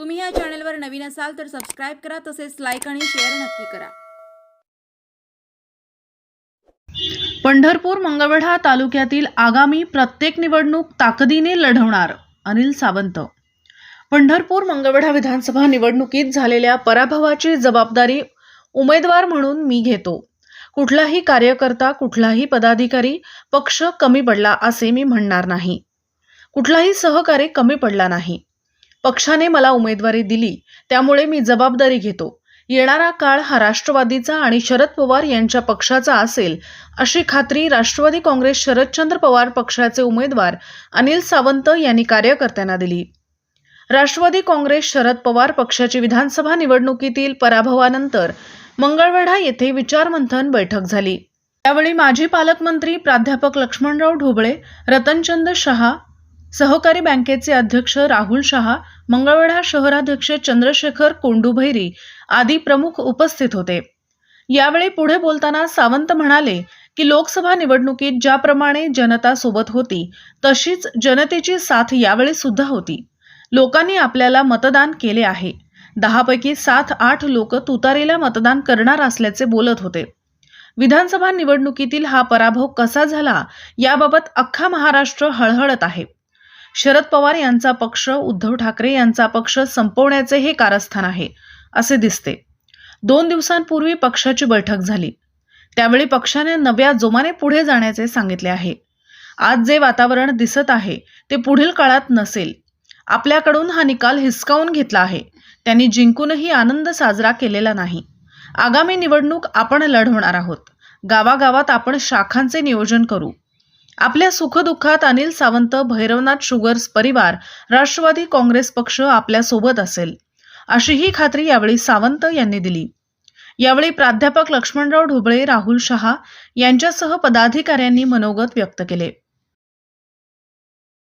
तुम्ही या चॅनलवर नवीन असाल तर सबस्क्राईब करा तसेच लाईक आणि शेअर नक्की करा. पंढरपूर मंगळवेढा तालुक्यातील आगामी प्रत्येक निवडणूक ताकदीने लढवणार अनिल सावंत. पंढरपूर मंगळवेढा विधानसभा निवडणुकीत झालेल्या पराभवाची जबाबदारी उमेदवार म्हणून मी घेतो. कुठलाही कार्यकर्ता कुठलाही पदाधिकारी पक्ष कमी पडला असे मी म्हणणार नाही. कुठलाही सहकारी कमी पडला नाही. पक्षाने मला उमेदवारी दिली त्यामुळे मी जबाबदारी घेतो. येणारा काळ हा राष्ट्रवादीचा आणि शरद पवार यांच्या पक्षाचा असेल अशी खात्री राष्ट्रवादी काँग्रेस शरदचंद्र पवार पक्षाचे उमेदवार अनिल सावंत यांनी कार्यकर्त्यांना दिली. राष्ट्रवादी काँग्रेस शरद पवार पक्षाची विधानसभा निवडणुकीतील पराभवानंतर मंगळवेढा येथे विचारमंथन बैठक झाली. त्यावेळी माजी पालकमंत्री प्राध्यापक लक्ष्मणराव ढोबळे रतनचंद शहा सहकारी बँकेचे अध्यक्ष राहुल शहा मंगळवेढा शहराध्यक्ष चंद्रशेखर कोंडुभैरी आदी प्रमुख उपस्थित होते. यावेळी पुढे बोलताना सावंत म्हणाले की लोकसभा निवडणुकीत ज्याप्रमाणे जनता सोबत होती तशीच जनतेची साथ यावेळी सुद्धा होती. लोकांनी आपल्याला मतदान केले आहे. दहापैकी सात आठ लोक तुतारीला मतदान करणार असल्याचे बोलत होते. विधानसभा निवडणुकीतील हा पराभव कसा झाला याबाबत अख्खा महाराष्ट्र हळहळत आहे. शरद पवार यांचा पक्ष उद्धव ठाकरे यांचा पक्ष संपवण्याचे हे कारस्थान आहे असे दिसते. दोन दिवसांपूर्वी पक्षाची बैठक झाली. त्यावेळी पक्षाने नव्या जोमाने पुढे जाण्याचे सांगितले आहे. आज जे वातावरण दिसत आहे ते पुढील काळात नसेल. आपल्याकडून हा निकाल हिसकावून घेतला आहे. त्यांनी जिंकूनही आनंद साजरा केलेला नाही. आगामी निवडणूक आपण लढवणार आहोत. गावागावात आपण शाखांचे नियोजन करू. आपल्या सुखदुःखात अनिल सावंत भैरवनाथ शुगर्स परिवार राष्ट्रवादी काँग्रेस पक्ष आपल्यासोबत असेल अशी ही खात्री यावेळी सावंत यांनी दिली. यावेळी प्राध्यापक लक्ष्मणराव ढोबळे राहुल शहा यांच्यासह पदाधिकाऱ्यांनी मनोगत व्यक्त केले.